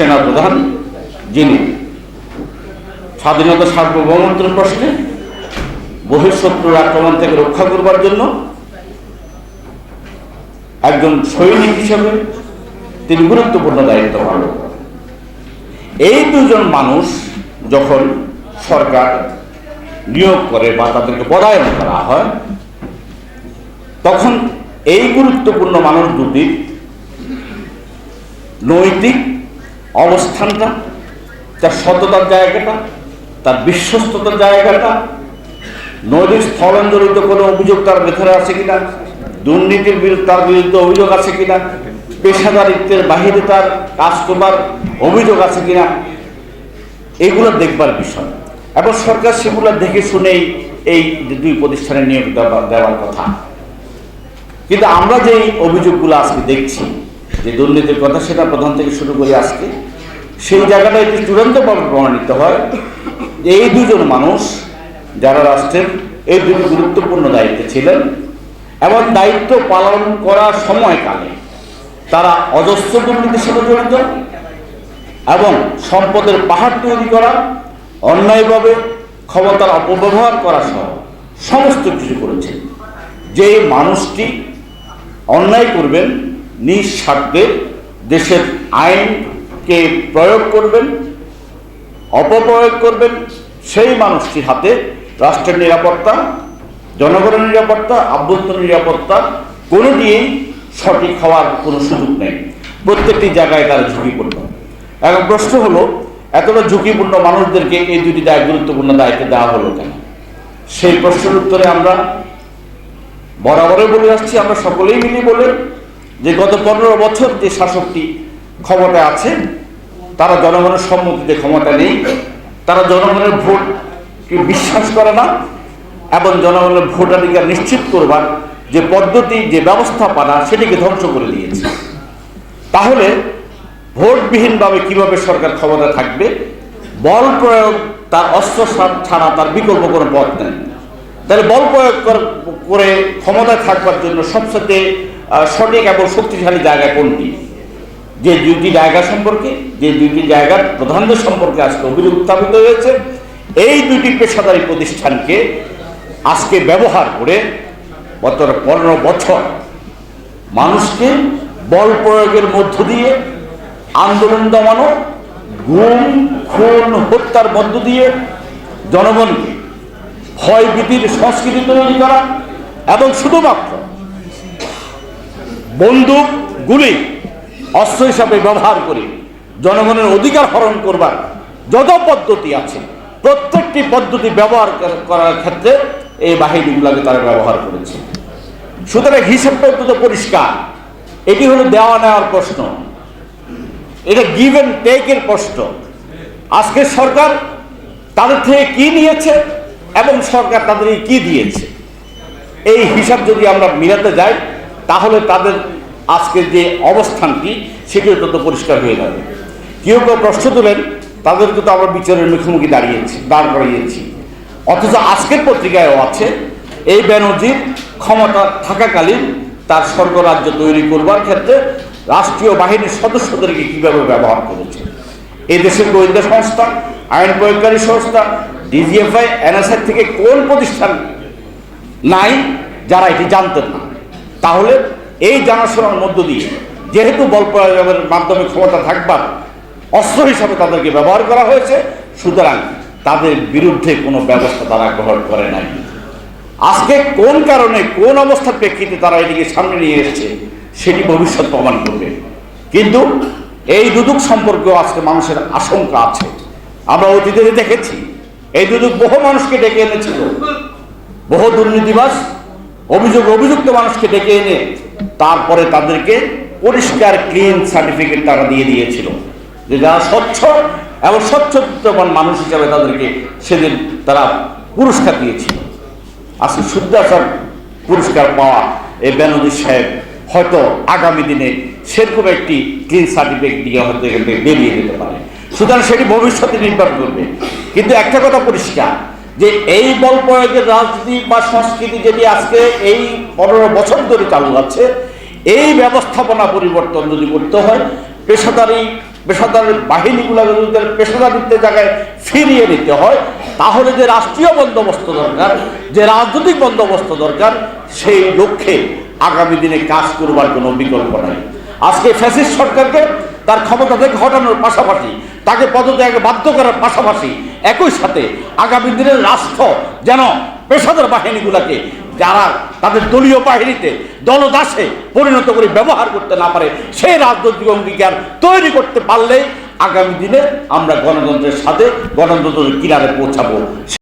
সেনাপ্রধান যিনি স্বাধীনতা সার্বভৌমত্বের প্রশ্নে বহিঃশত্রুর আক্রমণ থেকে রক্ষা করবার জন্য একজন সৈনিক হিসেবে তিনি গুরুত্বপূর্ণ দায়িত্ব পালন এই দুজন মানুষ যখন সরকার নিয়োগ করে বা তাদেরকে পদায়ন করা হয়, তখন এই গুরুত্বপূর্ণ মানুষ দুটি নৈতিক অবস্থানটা, তার সততার জায়গাটা, তার বিশ্বস্ততার জায়গাটা, নদীর স্থলান্তরিত কোনো অভিযোগ তার ভেতরে আছে কিনা, দুর্নীতির বিরুদ্ধে তার বিরুদ্ধে অভিযোগ আছে কিনা, পেশাদারিত্বের বাহিরে তার কাজ করবার অভিযোগ আছে কিনা, এগুলো দেখবার বিষয়। এবং সরকার সেগুলো দেখে শুনেই এই দুই প্রতিষ্ঠানে নিয়োগ দেওয়া- দেওয়ার কথা। কিন্তু আমরা যে অভিযোগগুলো আজকে দেখছি যে দুর্নীতির কথা সেটা প্রধান থেকে শুরু করে আজকে, সেই জায়গাটা এটি চূড়ান্তভাবে প্রমাণিত হয় যে এই দুজন মানুষ যারা রাষ্ট্রের এই দুটি গুরুত্বপূর্ণ দায়িত্বে ছিলেন এবং দায়িত্ব পালন করার সময়কালে তারা অজস্র দুর্নীতির সাথে জড়িত এবং সম্পদের পাহাড় তৈরি করা, অন্যায়ভাবে ক্ষমতার অপব্যবহার করা সহ সমস্ত কিছু করেছেন। যে মানুষটি অন্যায় করবেন নিজ স্বার্থে দেশের আইনকে প্রয়োগ করবেন, অপপ্রয়োগ করবেন, সেই মানুষটির হাতে রাষ্ট্রের নিরাপত্তা, জনগণের নিরাপত্তা, আভ্যন্তরীণ নিরাপত্তা কোনো দিয়েই সঠিক হওয়ার কোনো সুযোগ নেই। প্রত্যেকটি জায়গায় তারা ঝুঁকিপূর্ণ। এখন প্রশ্ন হলো, এতটা ঝুঁকিপূর্ণ মানুষদেরকে এই দুটি দায়, গুরুত্বপূর্ণ দায়িত্ব দেওয়া হলো কেন? সেই প্রশ্নের উত্তরে আমরা বরাবরই বলে আসছি, আমরা সকলেই মিলে বলে যে গত পনেরো বছর যে শাসকটি ক্ষমতায় আছে তারা জনগণের সম্মতিতে ক্ষমতা নেই তারা জনগণের ভোটকে বিশ্বাস করে না এবং জনগণের ভোটাধিকার নিশ্চিত করবার যে পদ্ধতি যে ব্যবস্থাপনা সেটিকে ধ্বংস করে দিয়েছে। তাহলে ভোটবিহীনভাবে কীভাবে সরকার ক্ষমতা থাকবে? বল প্রয়োগ তার অস্ত্র ছাড়া তার বিকল্প কোনো পথ নেই। তাহলে বল প্রয়োগ কর- ক্ষমতায় থাকবার জন্য আহ, সঠিক এবং শক্তিশালী জায়গা কোনটি? যে দুইটি জায়গা সম্পর্কে, যে দুইটি জায়গার প্রধানদের সম্পর্কে আজকে অভিযোগ উত্থাপিত হয়েছে, এই দুইটি পেশাদারী প্রতিষ্ঠানকে আজকে ব্যবহার করে গত পনেরো বছর মানুষকে বল প্রয়োগের মধ্য দিয়ে আন্দোলন দমানো, গুম, খুন, হত্যার মধ্য দিয়ে জনগণকে ভয় ভীতির সংস্কৃতি তৈরি করা এবং শুধুমাত্র বন্দুক, গুলি, অস্ত্র হিসাবে ব্যবহার করে। জনগণের অধিকার হরণ করবার যত পদ্ধতি আছে, প্রত্যেকটি পদ্ধতি ব্যবহার করার ক্ষেত্রে এই বাহিনীগুলোকে তারা ব্যবহার করেছে। সুতরাং হিসাবটা অত্যন্ত পরিষ্কার। এটি হলো দেওয়া নেওয়ার প্রশ্ন। এটা গিভ অ্যান্ড টেকের প্রশ্ন। আজকের সরকার তাদের থেকে কি নিয়েছে এবং সরকার তাদেরকে কি দিয়েছে? এই হিসাব যদি আমরা মিলাতে যাই, তাহলে তাদের আজকের যে অবস্থানটি সেটি অত্যন্ত পরিষ্কার হয়ে যাবে কেউ কেউ প্রশ্ন তোলেন, তাদেরকে তো আমরা বিচারের মুখোমুখি দাঁড়িয়েছি, দাঁড় করিয়েছি। অথচ আজকের পত্রিকায়ও আছে, এই ব্যানার্জির ক্ষমতা থাকাকালীন তার স্বর্গরাজ্য তৈরি করবার ক্ষেত্রে রাষ্ট্রীয় বাহিনীর সদস্যদেরকে কীভাবে ব্যবহার করেছে। এই দেশের গোয়েন্দা সংস্থা, আইন প্রয়োগকারী সংস্থা, ডিজিএফআই এনএসআই থেকে কোন প্রতিষ্ঠান নাই, যারা এটি জানতেন না। তাহলে এই জানাশোনার মধ্য দিয়ে যেহেতু বল প্রয়োগের মাধ্যমে ক্ষমতা থাকবার অস্ত্র হিসাবে তাদেরকে ব্যবহার করা হয়েছে, সুতরাং তাদের বিরুদ্ধে কোনো ব্যবস্থা তারা গ্রহণ করে নাই। আজকে কোন কারণে, কোন অবস্থার প্রেক্ষিতে তারা এটিকে সামনে নিয়ে এসেছে, সেটি ভবিষ্যৎ প্রমাণ করবে। কিন্তু এই দুদক সম্পর্কেও আজকে মানুষের আশঙ্কা আছে। আমরা অতীতে দেখেছি, এই দুদক বহু মানুষকে ডেকে এনেছিল। বহু দুর্নীতিবাস অভিযোগ অভিযুক্ত মানুষকে ডেকে এনে তারপরে তাদেরকে পরিষ্কার ক্লিন সার্টিফিকেট তারা দিয়ে দিয়েছিল। যে যারা স্বচ্ছ এবং স্বচ্ছতমান মানুষ হিসাবে তাদেরকে সেদিন তারা পুরস্কার দিয়েছিল। আজকে শুদ্ধাচার পুরস্কার পাওয়া এই বেনজির সাহেব হয়তো আগামী দিনে সেরকম একটি ক্লিন সার্টিফিকেট দিয়ে হয়তো এখান থেকে বেরিয়ে যেতে পারে। সুতরাং সেটি ভবিষ্যতে নির্ভর করবে। কিন্তু একটা কথা পরিষ্কার যে এই বল প্রয়োগের রাজনীতি বা সংস্কৃতি যেটি আজকে এই পনেরো বছর ধরে চালু আছে, এই ব্যবস্থাপনা পরিবর্তন যদি করতে হয়, পেশাদারি পেশাদার বাহিনীগুলোকে যদি পেশাদারিত্বের জায়গায় ফিরিয়ে নিতে হয়, তাহলে যে রাষ্ট্রীয় বন্দোবস্ত দরকার, যে রাজনৈতিক বন্দোবস্ত দরকার, সেই লক্ষ্যে আগামী দিনে কাজ করবার কোনো বিকল্প নাই। আজকে ফ্যাসিস্ট সরকারকে তার ক্ষমতা থেকে হটানোর পাশাপাশি, তাকে পদত্যাগে বাধ্য করার পাশাপাশি একই সাথে আগামী দিনের রাষ্ট্র যেন পেশাদার বাহিনীগুলোকে, যারা তাদের দলীয় বাহিনীতে দলদাসে পরিণত করে ব্যবহার করতে না পারে, সেই রাজনৈতিক অঙ্গীকার তৈরি করতে পারলে আগামী দিনে আমরা গণতন্ত্রের সাথে গণতন্ত্রের কিনারে পৌঁছাবো।